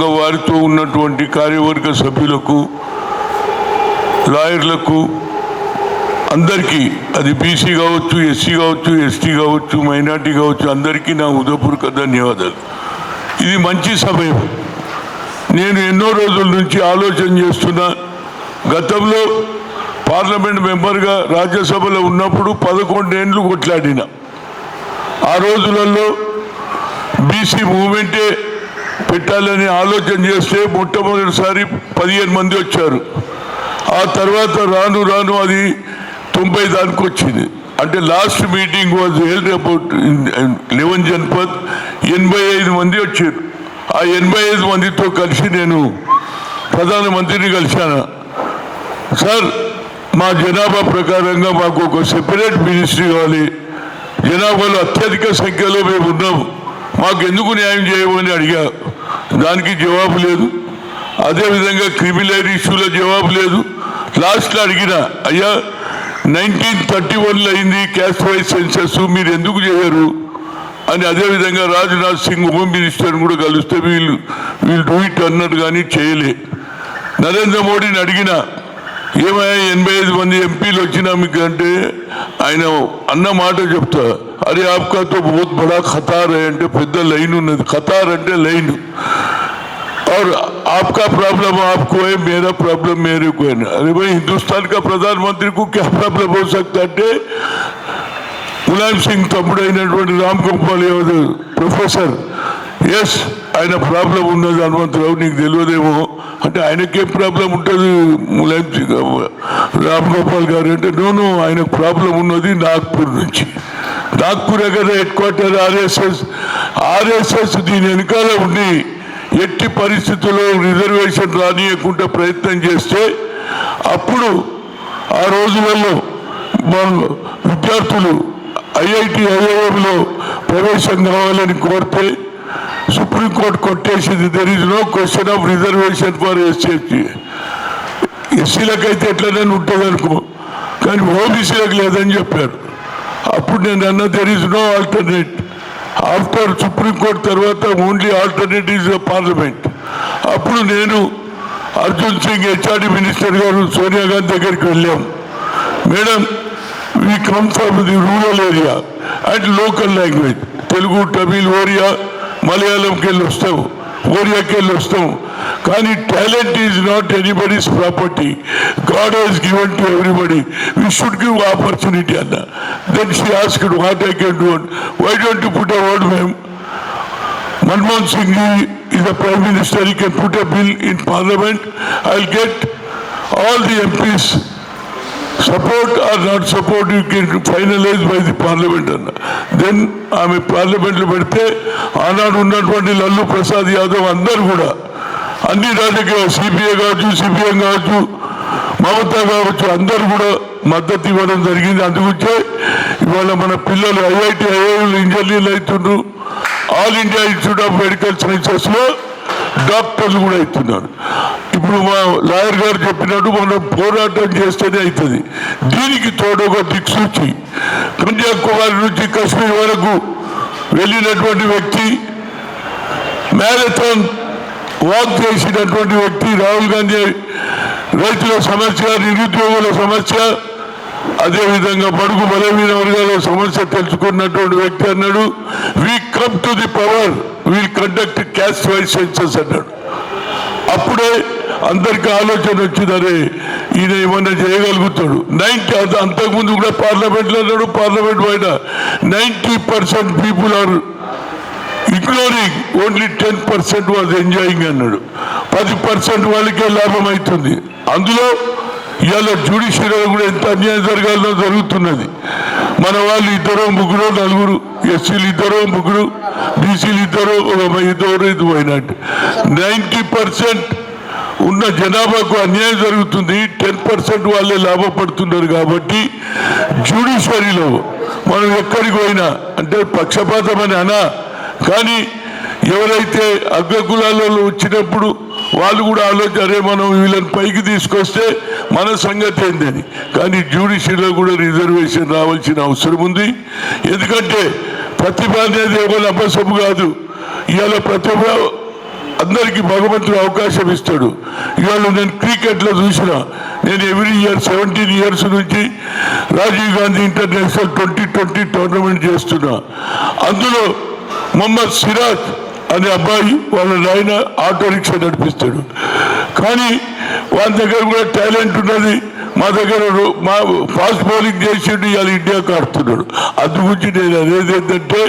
ఇంకా వారితో ఉన్నటువంటి కార్యవర్గ సభ్యులకు లాయర్లకు అందరికీ అది బీసీ కావచ్చు ఎస్సీ కావచ్చు ఎస్టీ కావచ్చు మైనార్టీ కావచ్చు అందరికీ నా ఉదయపూర్వక ధన్యవాదాలు. ఇది మంచి సమయం. నేను ఎన్నో రోజుల నుంచి ఆలోచన చేస్తున్నా. గతంలో పార్లమెంట్ మెంబర్గా రాజ్యసభలో ఉన్నప్పుడు పదకొండేండ్లు కొట్లాడిన. ఆ రోజులలో బీసీ మూమెంటే పెట్టాలని ఆలోచన చేస్తే మొట్టమొదటిసారి పదిహేను మంది వచ్చారు. ఆ తర్వాత రాను రాను అది తొంభై దానికి వచ్చింది. అంటే last meeting was held about eleven Janpath ఎనభై ఐదు మంది వచ్చారు. ఆ ఎనభై ఐదు మందితో కలిసి నేను ప్రధానమంత్రిని కలిశాను. సార్ మా జనాభా ప్రకారంగా మాకు ఒక సెపరేట్ మినిస్ట్రీ కావాలి జనాభాలో అత్యధిక సంఖ్యలో మేము ఉన్నాము. మాకు ఎందుకు న్యాయం చేయమని అడిగా. దానికి జవాబు లేదు. అదేవిధంగా క్రిమినల్ ఇష్యూలో జవాబు లేదు. లాస్ట్లో అడిగిన అయ్యా నైన్టీన్ థర్టీ వన్లో అయింది క్యాస్ట్ వైజ్ సెన్సెస్ మీరు ఎందుకు చేయరు అని అదేవిధంగా రాజ్నాథ్ సింగ్ హోమ్ మినిస్టర్ కూడా కలిస్తే వీళ్ళు వీళ్ళు డూ ఇట్ అన్నారు కానీ చేయలే. నరేంద్ర మోడీని అడిగిన ఏమయ్యా ఎనభై ఐదు మంది ఎంపీలు వచ్చినా మీకు అంటే ఆయన అన్న మాట చెప్తా అరే ఆప్కాతో బహుత్ బడా ఖతార్ హై అంటే పెద్ద లైన్ ఉన్నది ఖతార్ అంటే లైన్ और आपका प्रॉब्लम आपको है मेरा प्रॉब्लम मेरे को है अरे भाई हिंदुस्तान का प्रधानमंत्री को क्या प्रॉब्लम हो सकता है ములాయం సింగ్ తమ్ముడు అయినటువంటి రామ్ గోపాల్ యాదవ్ ప్రొఫెసర్ ఎస్ ఆయన ప్రాబ్లం ఉన్నది హనుమంతరావు నీకు తెలియదేమో. అంటే ఆయనకే ప్రాబ్లం ఉంటుంది? ములాయం రామ్ గోపాల్ గారు అంటే నోను ఆయనకు ప్రాబ్లం ఉన్నది నాగ్పూర్ నుంచి. నాగ్పూర్ కదా హెడ్ క్వార్టర్ ఆర్ఎస్ఎస్. ఆర్ఎస్ఎస్ దీని వెనకాల ఉండి ఎట్టి పరిస్థితుల్లో రిజర్వేషన్ రానియకుండా ప్రయత్నం చేస్తే అప్పుడు ఆ రోజులలో మా విద్యార్థులు ఐఐటి ఐఐఎంలో ప్రవేశం కావాలని కోరితే సుప్రీంకోర్టు కొట్టేసింది. There is no question of reservation for SC ఎస్సీలకైతే ఎట్లనే ఉంటుంది అనుకో కానీ ఓబీసీలకు లేదని చెప్పారు. అప్పుడు నేను అన్న there is no alternate after supreme court తర్వాత ఓన్లీ ఆల్టర్నేట్ ఈజ్ పార్లమెంట్ అప్పుడు నేను అర్జున్ సింగ్ హెచ్ఆర్డి మినిస్టర్ గారు సోనియా గాంధీ దగ్గరికి వెళ్ళాం. Madam we come from the rural area and local language Telugu Tamil Oriya మలయాళంకి వెళ్ళి వస్తాం ఒరియాకి వెళ్ళి వస్తాం కానీ talent is not anybody's property God has given to everybody we should give opportunity అన్న then she asked what I can do why don't you put a word మేము Manmohan Singh ji is the Prime Minister, he can put a bill in Parliament. I'll get all the support or not support you can finalize by the parliament అన్న then ఆమె పార్లమెంట్లో పెడితే ఆనాడు ఉన్నటువంటి లల్లు ప్రసాద్ యాదవ్ అందరు కూడా అన్ని రాజకీయ సిపిఐ కావచ్చు సిపిఎం కావచ్చు మమతా కావచ్చు అందరు కూడా మద్దతు ఇవ్వడం జరిగింది. అందుకొచ్చే ఇవాళ మన పిల్లలు ఐఐటి ఐఐలు ఇంజనీర్లు అవుతుండ్రు. All India institute of medical సైన్సెస్లో డాక్టర్లు కూడా అవుతున్నారు. ఇప్పుడు మా లాయర్ గారు చెప్పినట్టు మనం పోరాటం చేస్తేనే అవుతుంది దీనికి తోడు ఒక దిక్సూచి కన్యాకుమారి నుంచి కశ్మీర్ వరకు వెళ్ళినటువంటి వ్యక్తి మ్యారథాన్ వాక్ చేసినటువంటి వ్యక్తి రాహుల్ గాంధీ రైతుల సమస్య నిరుద్యోగుల సమస్య అదేవిధంగా బడుగు బలహీన వర్గాల సమస్య తెలుసుకున్నటువంటి వ్యక్తి అన్నాడు. We come to the power we'll conduct caste wise census అన్నాడు. అప్పుడే అందరికి ఆలోచన వచ్చిందని ఈయన ఏమన్నా చేయగలుగుతాడు. నైన్టీ అంతకుముందు కూడా పార్లమెంట్లో అన్నాడు పార్లమెంట్ బయట ninety percent people are ignoring only ten percent was enjoying అన్నాడు. పది పర్సెంట్ వాళ్ళకే లాభం అవుతుంది. అందులో ఇవాళ జ్యుడిషియరీలో కూడా ఎంత అన్యాయం జరగాలో జరుగుతున్నది. మన వాళ్ళు ఇద్దరు ముగ్గురు నలుగురు ఎస్సీలు ఇద్దరు ముగ్గురు బీసీలు ఇద్దరు ఇద్దరు ఇది పోయినట్టు. నైంటీ పర్సెంట్ ఉన్న జనాభాకు అన్యాయం జరుగుతుంది. టెన్ పర్సెంట్ వాళ్ళే లాభపడుతున్నారు కాబట్టి జ్యుడిషియరీలో మనం ఎక్కడికి పోయినా అంటే పక్షపాతం అని అనా కానీ ఎవరైతే అగ్రకులాలలో వచ్చినప్పుడు వాళ్ళు కూడా ఆలోచన మనం వీళ్ళని పైకి తీసుకొస్తే మన సంగతి ఏందని. కానీ జ్యుడిషియరీలో కూడా రిజర్వేషన్ రావాల్సిన అవసరం ఉంది. ఎందుకంటే ప్రతిభ అనేది ఎవరు అభ్యాసము కాదు. ఇవాళ ప్రతిభ అందరికీ భగవంతుడు అవకాశం ఇస్తాడు. ఇవాళ నేను క్రికెట్లో చూసిన నేను ఎవ్రీ ఇయర్ సెవెంటీన్ ఇయర్స్ నుంచి Rajiv Gandhi international twenty twenty tournament చేస్తున్నా. అందులో మొహమ్మద్ సిరాజ్ అనే అబ్బాయి వాళ్ళ నాయన ఆటో రిక్షా నడిపిస్తాడు. కానీ వాళ్ళ దగ్గర కూడా టాలెంట్ ఉన్నది మా దగ్గర మా ఫాస్ట్ బౌలింగ్ చేసిండు ఇవాళ ఇండియాకి ఆడుతున్నాడు అందు గురించి నేను అనేది ఏంటంటే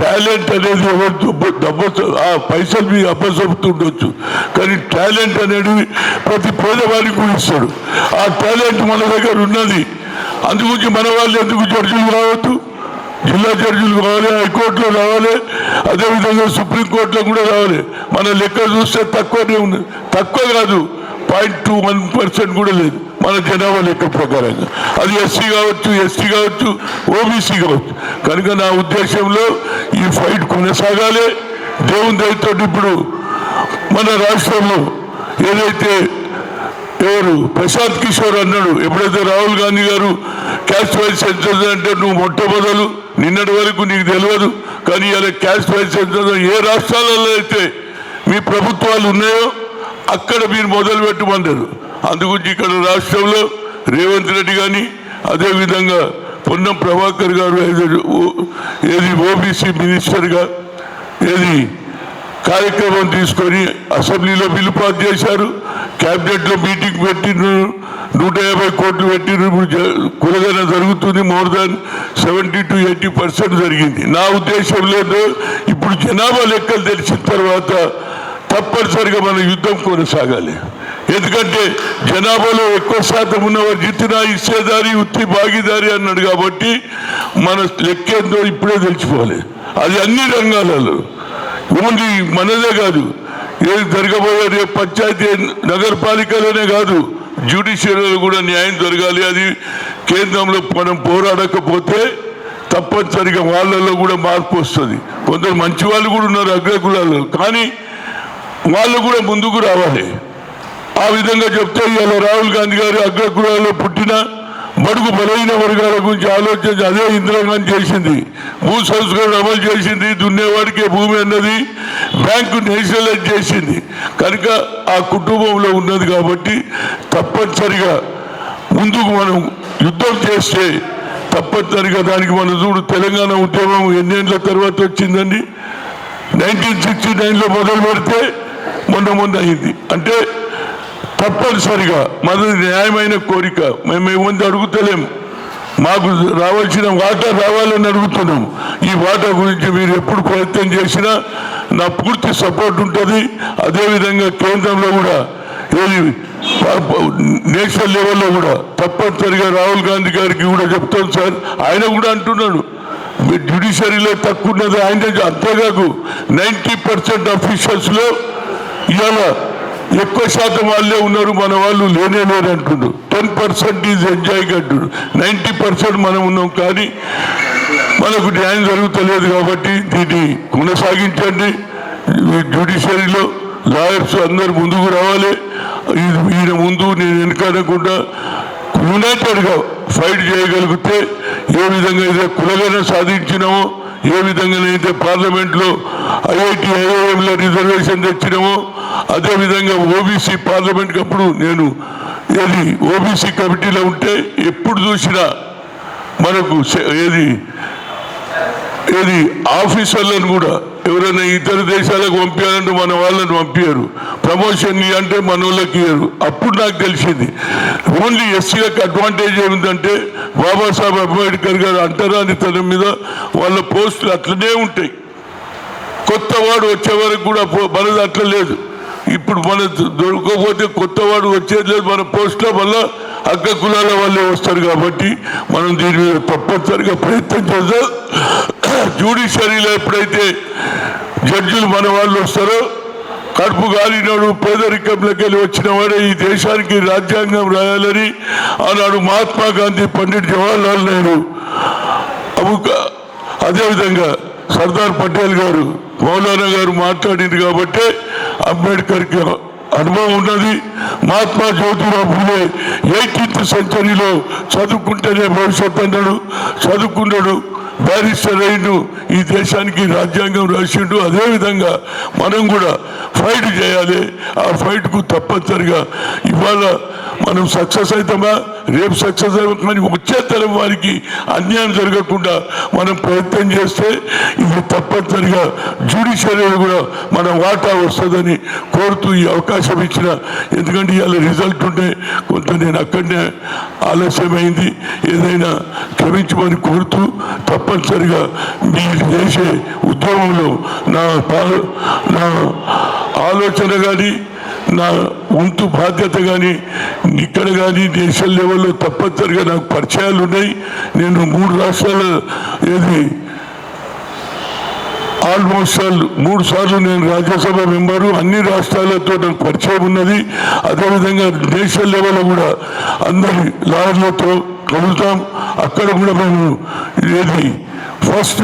టాలెంట్ అనేది ఎవరు దెబ్బ- దెబ్బ ఆ పైసలు మీ అప్పసొప్పుతుండొచ్చు. కానీ టాలెంట్ అనేది ప్రతి పేదవాడికి కూడా ఇస్తాడు. ఆ టాలెంట్ మన దగ్గర ఉన్నది. అందుగురించి మన వాళ్ళు ఎందుకు జడ్జీలు రావద్దు జిల్లా జడ్జీలు కావాలి హైకోర్టులో రావాలి అదేవిధంగా సుప్రీంకోర్టులో కూడా రావాలి. మన లెక్క చూస్తే తక్కువనే ఉంది. తక్కువ కాదు పాయింట్ టూ వన్ పర్సెంట్ కూడా లేదు. మన జనాభా లెక్క ప్రకారంగా. అది ఎస్సీ కావచ్చు ఎస్టీ కావచ్చు ఓబీసీ కావచ్చు. కనుక నా ఉద్దేశంలో ఈ ఫైట్ కొనసాగాలి. దేవుని దయతో ఇప్పుడు మన రాష్ట్రంలో ఏదైతే ఎవరు ప్రశాంత్ కిషోర్ అన్నాడు ఎప్పుడైతే రాహుల్ గాంధీ గారు క్యాస్ట్ వైజ్ సెన్సస్ అంటే నువ్వు మొట్టమొదలు నిన్నటి వరకు నీకు తెలియదు కానీ ఇలా క్యాస్ట్ వైజ్ సెన్సస్ ఏ రాష్ట్రాలలో అయితే మీ ప్రభుత్వాలు ఉన్నాయో అక్కడ మీరు మొదలు పెట్టమన్నారు అందుగురించి ఇక్కడ రాష్ట్రంలో రేవంత్ రెడ్డి కానీ అదేవిధంగా పొన్నం ప్రభాకర్ గారు ఏది- ఓ- ఓబీసీ మినిస్టర్గా ఏది కార్యక్రమం తీసుకొని అసెంబ్లీలో బిల్లు పాస్ చేశారు. క్యాబినెట్లో మీటింగ్ పెట్టిండ్రు నూట యాభై కోట్లు పెట్టిండ్రు ఇప్పుడు కులగన జరుగుతుంది. More than seventy to eighty percent జరిగింది. నా ఉద్దేశం లేదు. ఇప్పుడు జనాభా లెక్కలు తెలిసిన తర్వాత తప్పనిసరిగా మన యుద్ధం కొనసాగాలి. ఎందుకంటే జనాభాలో ఎక్కువ శాతం ఉన్నవారు జిత్తిన ఇచ్చేదారి ఉత్తి భాగీదారి అన్నాడు కాబట్టి మన లెక్కేందో ఇప్పుడే తెలిసిపోవాలి. అది అన్ని రంగాలలో. ఓన్లీ మనదే కాదు. ఏది జరగబోయే రేపు పంచాయతీ నగరపాలికలోనే కాదు జ్యుడిషియరీలో కూడా న్యాయం జరగాలి. అది కేంద్రంలో మనం పోరాడకపోతే తప్పనిసరిగా వాళ్ళలో కూడా మార్పు వస్తుంది. కొందరు మంచి వాళ్ళు కూడా ఉన్నారు అగ్రకులాల్లో కానీ వాళ్ళు కూడా ముందుకు రావాలి. ఆ విధంగా చెప్తే ఇవాళ రాహుల్ గాంధీ గారు అగ్రకులాల్లో పుట్టిన బడుగు బలైన వర్గాల గురించి ఆలోచించి అదే ఇందిరాగాంధీ చేసింది. భూ సంస్కరణ అమలు చేసింది. దున్నేవాడికే భూమి అన్నది బ్యాంకు నేషనలైజ్ చేసింది. కనుక ఆ కుటుంబంలో ఉన్నది కాబట్టి తప్పనిసరిగా ముందుకు మనం యుద్ధం చేస్తే తప్పనిసరిగా దానికి మనం చూడు తెలంగాణ ఉద్యమం ఎన్నేళ్ళ తర్వాత వచ్చిందండి. నైన్టీన్ సిక్స్టీ నైన్లో మొదలు పెడితే మొన్న మొన్న అయింది. అంటే తప్పనిసరిగా మనది న్యాయమైన కోరిక. మేము ఏముంది అడుగుతలేం. మాకు రావాల్సిన వాటా రావాలని అడుగుతున్నాం. ఈ వాటా గురించి మీరు ఎప్పుడు ప్రయత్నం చేసినా నా పూర్తి సపోర్ట్ ఉంటుంది. అదేవిధంగా కేంద్రంలో కూడా ఏది నేషనల్ లెవెల్లో కూడా తప్పనిసరిగా రాహుల్ గాంధీ గారికి కూడా చెప్తాను సార్. ఆయన కూడా అంటున్నాడు. మీ జ్యుడిషియరీలో తక్కువ ఉన్నది. ఆయన అంతేకాకు నైంటీ పర్సెంట్ అఫీషియల్స్లో ఇవాళ ఎక్కువ శాతం వాళ్ళే ఉన్నారు మన వాళ్ళు లేనే లేరు అంటుండ్రు టెన్ పర్సెంట్ ఈజ్ ఎంజాయ్గా అంటుండ్రు నైంటీ పర్సెంట్ మనం ఉన్నాం కానీ మనకు న్యాయం జరుగుతలేదు కాబట్టి దీన్ని కొనసాగించండి. జ్యుడిషియరీలో లాయర్స్ అందరు ముందుకు రావాలి. ఈయన ముందు నేను వెనకనకుండా యునైటెడ్గా ఫైట్ చేయగలిగితే ఏ విధంగా అయితే కులగన సాధించినామో ఏ విధంగానైతే పార్లమెంట్లో ఐఐటి ఐఐఎంల రిజర్వేషన్ తెచ్చినామో అదేవిధంగా ఓబీసీ పార్లమెంట్ అప్పుడు నేను ఏది ఓబీసీ కమిటీలో ఉంటే ఎప్పుడు చూసినా మనకు ఏది ఏది ఆఫీసర్లను కూడా ఎవరైనా ఇతర దేశాలకు పంపించాలంటే మన వాళ్ళని పంపించారు ప్రమోషన్ అంటే మన వాళ్ళకి ఇయ్యరు. అప్పుడు నాకు తెలిసింది. ఓన్లీ ఎస్సీలకు అడ్వాంటేజ్ ఏమిటంటే బాబాసాహెబ్ అంబేద్కర్ గారు అంటరాని తన మీద వాళ్ళ పోస్టులు అట్లనే ఉంటాయి. కొత్త వాడు వచ్చే వరకు కూడా మనది అట్లా లేదు. ఇప్పుడు మనం దొరకకపోతే కొత్తవాడు వచ్చేది లేదు మన పోస్ట్లో వల్ల అక్క కులాల వాళ్ళే వస్తారు కాబట్టి మనం దీని మీద తప్పనిసరిగా ప్రయత్నం చేద్దాం. జ్యుడిషియరీలో ఎప్పుడైతే జడ్జిలు మన వాళ్ళు వస్తారో కడుపు గాలినాడు పేదరికంలోకి వెళ్ళి వచ్చిన వాడే ఈ దేశానికి రాజ్యాంగం రాయాలని ఆనాడు మహాత్మా గాంధీ పండిట్ జవహర్లాల్ నెహ్రూ. అదేవిధంగా సర్దార్ పటేల్ గారు మౌలానా గారు మాట్లాడింది కాబట్టి అంబేద్కర్కి అనుభవం ఉన్నది. మహాత్మా జ్యోతిరావు ఫులే ఎయిటీన్త్ సెంచరీలో చదువుకుంటేనే భవిష్యత్ అన్నాడు. చదువుకున్నాడు. బ్యారిస్టర్ అయిండు ఈ దేశానికి రాజ్యాంగం రాసిండు. అదేవిధంగా మనం కూడా ఫైట్ చేయాలి. ఆ ఫైట్కు తప్పనిసరిగా ఇవాళ మనం సక్సెస్ అవుతామా? రేపు సక్సెస్ అవుతామని వచ్చే తరం వారికి అన్యాయం జరగకుండా మనం ప్రయత్నం చేస్తే ఇది తప్పనిసరిగా జ్యుడిషియరీ కూడా మన వాటా వస్తుందని కోరుతూ ఈ అవకాశం ఇచ్చిన. ఎందుకంటే ఇవాళ రిజల్ట్ ఉంటే కొంత నేను అక్కడనే ఆలస్యమైంది. ఏదైనా క్షమించమని కోరుతూ తప్పనిసరిగా మీరు చేసే ఉద్యమంలో నా నా ఆలోచన కానీ నా వంతు బాధ్యత కానీ ఇక్కడ కానీ నేషనల్ లెవెల్లో తప్పనిసరిగా నాకు పరిచయాలు ఉన్నాయి. నేను మూడు రాష్ట్రాల ఏది ఆల్మోస్ట్ ఆల్ మూడు సార్లు నేను రాజ్యసభ మెంబరు. అన్ని రాష్ట్రాలతో నాకు పరిచయం ఉన్నది. అదేవిధంగా నేషనల్ లెవెల్లో కూడా అందరి లాయర్లతో కలుగుతాం అక్కడ కూడా మేము ఏది ఫస్ట్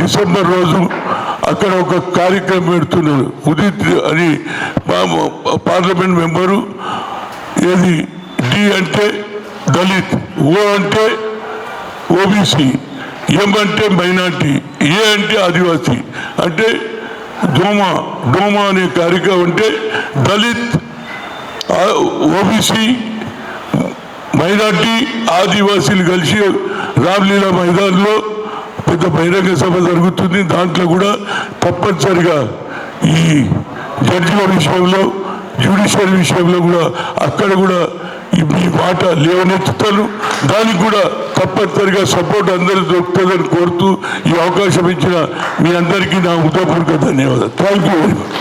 డిసెంబర్ రోజు అక్కడ ఒక కార్యక్రమం పెడుతున్నాడు ఉదిత్ అని పార్లమెంట్ మెంబరు. ఏది డి అంటే దళిత్ ఓ అంటే ఓబీసీ ఎం అంటే మైనార్టీ ఏ అంటే ఆదివాసీ. అంటే డోమా డోమా అనే కార్యక్రమం అంటే దళిత్ ఓబీసీ మైనార్టీ ఆదివాసీలు కలిసి రామ్లీలా మైదాన్లో పెద్ద బహిరంగ సభ జరుగుతుంది. దాంట్లో కూడా తప్పనిసరిగా ఈ జడ్జిల విషయంలో జ్యుడిషియల్ విషయంలో కూడా అక్కడ కూడా ఈ మీ మాట లేవనెత్తుతాను దానికి కూడా తప్పనిసరిగా సపోర్ట్ అందరూ దొరుకుతుందని కోరుతూ ఈ అవకాశం ఇచ్చిన మీ అందరికీ నా ఉదయపూర్వక ధన్యవాదాలు. Thank you very much